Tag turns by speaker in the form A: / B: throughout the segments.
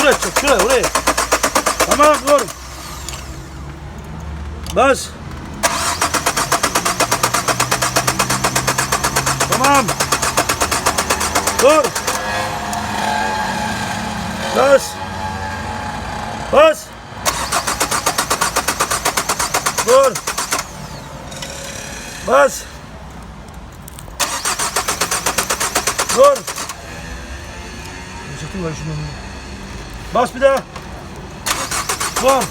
A: Şuraya çek, şuraya, oraya. Tamam, dur. Bas. Tamam. Dur. Bas. Bas. Dur. Bas. Dur. Sakın ver şunu. Bas bir daha. Dur.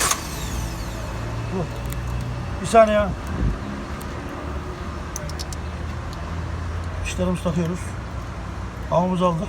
A: Bir saniye. İşlerimizi takıyoruz. Havamızı aldık.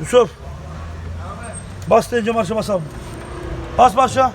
A: Yusuf. Bas deyince marşa basalım. Bas marşa.